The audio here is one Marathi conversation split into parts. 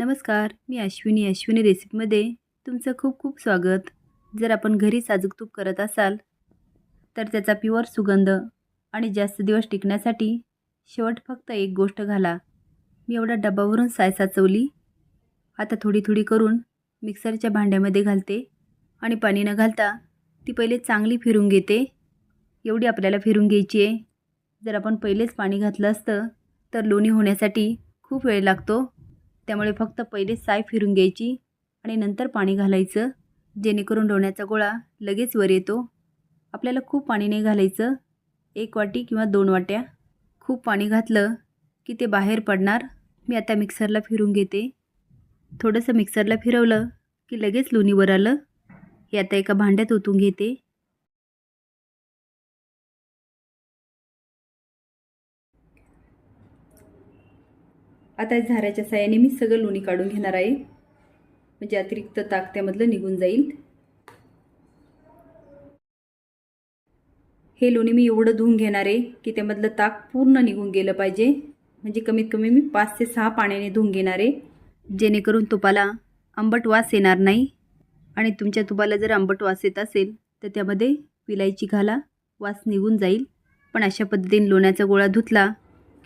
नमस्कार मी अश्विनी. अश्विनी रेसिपीमध्ये तुमचं खूप खूप स्वागत. जर आपण घरी साजूक तूप करत असाल तर त्याचा प्युअर सुगंध आणि जास्त दिवस टिकण्यासाठी शेवट फक्त एक गोष्ट घाला. मी एवढा डब्बावरून साय साचवली. आता थोडी थोडी करून मिक्सरच्या भांड्यामध्ये घालते आणि पाणी न घालता ती पहिले चांगली फिरून घेते. एवढी आपल्याला फिरून घ्यायची आहे. जर आपण पहिलेच पाणी घातलं असतं तर लोणी होण्यासाठी खूप वेळ लागतो. त्यामुळे फक्त पहिले साय फिरून घ्यायची आणि नंतर पाणी घालायचं. जेणेकरून लोण्याचा गोळा लगेच वर येतो. आपल्याला खूप पाणी नाही घालायचं. एक वाटी किंवा दोन वाट्या. खूप पाणी घातलं की ते बाहेर पडणार. मी आता मिक्सरला फिरून घेते. थोडंसं मिक्सरला फिरवलं की लगेच लोणी वर आलं. हे आता एका भांड्यात ओतून घेते. आता झाऱ्याच्या साह्याने मी सगळं लोणी काढून घेणार आहे. म्हणजे अतिरिक्त ताक त्यामधलं निघून जाईल. हे लोणी मी एवढं धुवून घेणार आहे की त्यामधलं ताक पूर्ण निघून गेलं पाहिजे. म्हणजे कमीत कमी मी पाच ते सहा पाण्याने धुवून घेणार आहे. जेणेकरून तुपाला आंबट वास येणार नाही. आणि तुमच्या तुपाला जर आंबट वास येत असेल तर त्यामध्ये विलायची घाला. वास निघून जाईल. पण अशा पद्धतीने लोण्याचा गोळा धुतला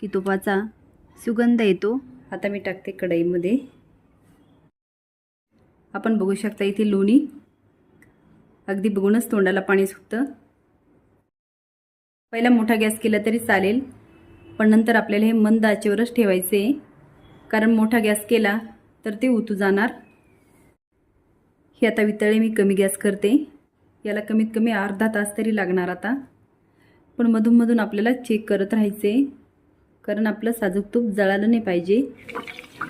की तुपाचा सुगंध येतो. आता मी टाकते कढईमध्ये. आपण बघू शकता इथे लोणी. अगदी बघूनच तोंडाला पाणी सुटतं. पहिला मोठा गॅस केला तरी चालेल पण नंतर आपल्याला हे मंद आचेवरच ठेवायचे आहे. कारण मोठा गॅस केला तर ते उतू जाणार. हे आता वितळे मी कमी गॅस करते. याला कमीत कमी अर्धा तास तरी लागणार आता. पण मधूनमधून आपल्याला चेक करत राहायचे कारण आपलं साजूक तूप जळालं नाही पाहिजे.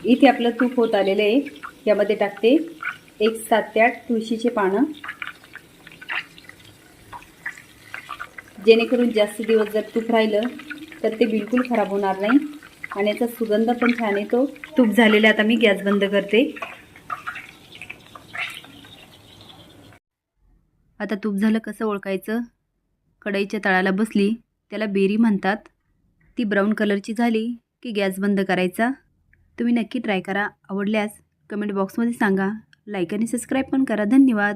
इथे आपलं तूप होत आलेलं आहे. यामध्ये टाकते एक सात ते आठ तुळशीचे पानं. जेणेकरून जास्त दिवस जर तूप राहिलं तर ते बिलकुल खराब होणार नाही. आणि याचा सुगंध पण छान येतो. तूप झालेला आता मी गॅस बंद करते. आता तूप झालं कसं ओळखायचं? कढईच्या तळाला बसली त्याला बेरी म्हणतात. ती ब्राऊन कलरची झाली की गॅस बंद करायचा? तुम्ही नक्की ट्राय करा. आवडल्यास कमेंट बॉक्समध्ये सांगा. लाईक आणि सबस्क्राईब पण करा. धन्यवाद.